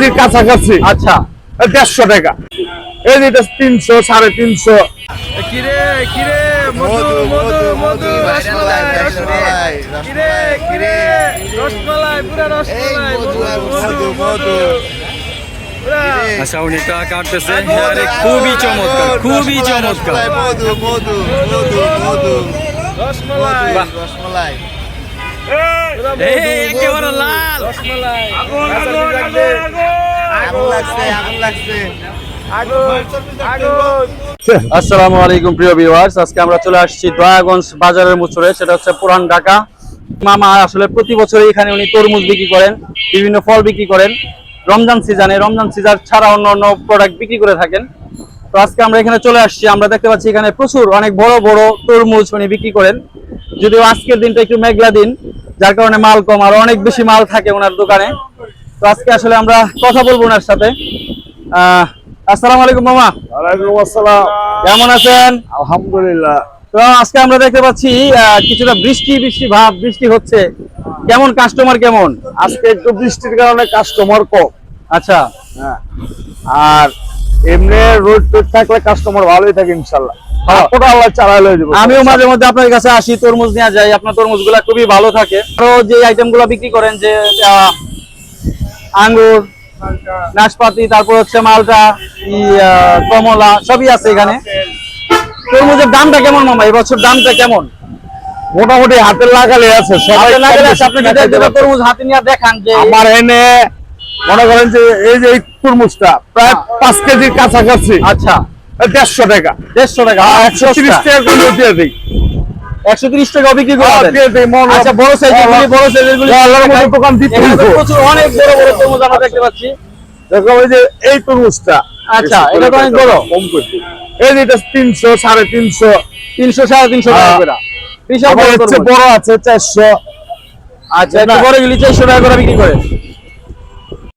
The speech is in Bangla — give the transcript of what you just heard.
কেজির কাছাকাছি আচ্ছা দেড়শো টাকা এই যে তিনশো সাড়ে তিনশো কিরে কিরে মধু মধু মধু রসমালাই রসমালাই কিরে কিরে রসমালাই পুরা রসমালাই মধু মধু আচ্ছা উনি টা কাটতেছে আরে খুবই চমৎকার খুবই চমৎকার মধু মধু মধু মধু রসমালাই রসমালাই এই মধু, লাল। রসমালাই আচ্ছা। আসসালামু আলাইকুম, প্রিয় ভিউয়ার্স আজকে আমরা চলে আসছি দয়াগঞ্জ বাজারের মুচুরে। সেটা হচ্ছে পুরান ঢাকা। মামা আসলে প্রতি এখানে উনি তরমুজ বিক্রি করেন, বিভিন্ন ফল বিক্রি করেন। রমজান সিজনে, রমজান সিজন ছাড়া অন্য অন্য প্রোডাক্ট বিক্রি করে থাকেন। তো আজকে আমরা এখানে চলে আসছি। আমরা দেখতে পাচ্ছি এখানে প্রচুর, অনেক বড় বড় তরমুজ উনি বিক্রি করেন। যদিও আজকের দিনটা একটু মেঘলা দিন, যার কারণে মাল কম, আর অনেক বেশি মাল থাকে ওনার দোকানে। তো আজকে আসলে আমরা কথা বলব ওনার সাথে। আসসালামু আলাইকুম মামা। ওয়ালাইকুম আসসালাম। কেমন আছেন? আলহামদুলিল্লাহ। তো আজকে আমরা দেখতে পাচ্ছি কিছুটা বৃষ্টি বৃষ্টি ভাব বৃষ্টি হচ্ছে। কেমন কাস্টমার কেমন? আজকে একটু বৃষ্টির কারণে কাস্টমার কম। আচ্ছা। হ্যাঁ। আর এমনি রোড টোড থাকলে কাস্টমার ভালোই থাকে ইনশাল্লাহ। আমিও মাঝে মধ্যে আপনার কাছে আসি তরমুজ নেওয়া যাই আপনার তরমুজগুলা খুবই ভালো থাকে। আরও যে আইটেমগুলো বিক্রি করেন যে আঙ্গুর নাশপাতি তারপর হচ্ছে মালটা কমলা সবই আছে এখানে। তরমুজের দামটা কেমন মামা? এবছর দামটা কেমন? মোটামুটি হাতে লাগালে আছে সবাই লাগালে আছে, আপনি। তরমুজ হাতে নিয়ে দেখান যে আমার এনে মনে করেন যে এই যে তরমুজটা প্রায় পাঁচ কেজির কাছাকাছি। আচ্ছা। দেড়শো টাকা। দেড়শো টাকা। একশো তিরিশ টাকা করে দিয়ে দিই। একশো তিরিশ টাকা বিক্রি করে আচ্ছা বড় সাইজের গুলি বড় সাইজের গুলি। আল্লাহর মতো দোকান দিতে। প্রচুর অনেক বড় বড় তরমুজ আমরা দেখতে পাচ্ছি। দেখো যে এই তরমুজটা। আচ্ছা, এটা তো অনেক বড়। কম করছি। এই যে এটা তিনশো সাড়ে তিনশো। তিনশো সাড়ে তিনশো টাকা হ্যাঁ। করে। বিশাল বড় আছে চারশো। আচ্ছা একটু বড় গুলি চারশো টাকা করে বিক্রি করে।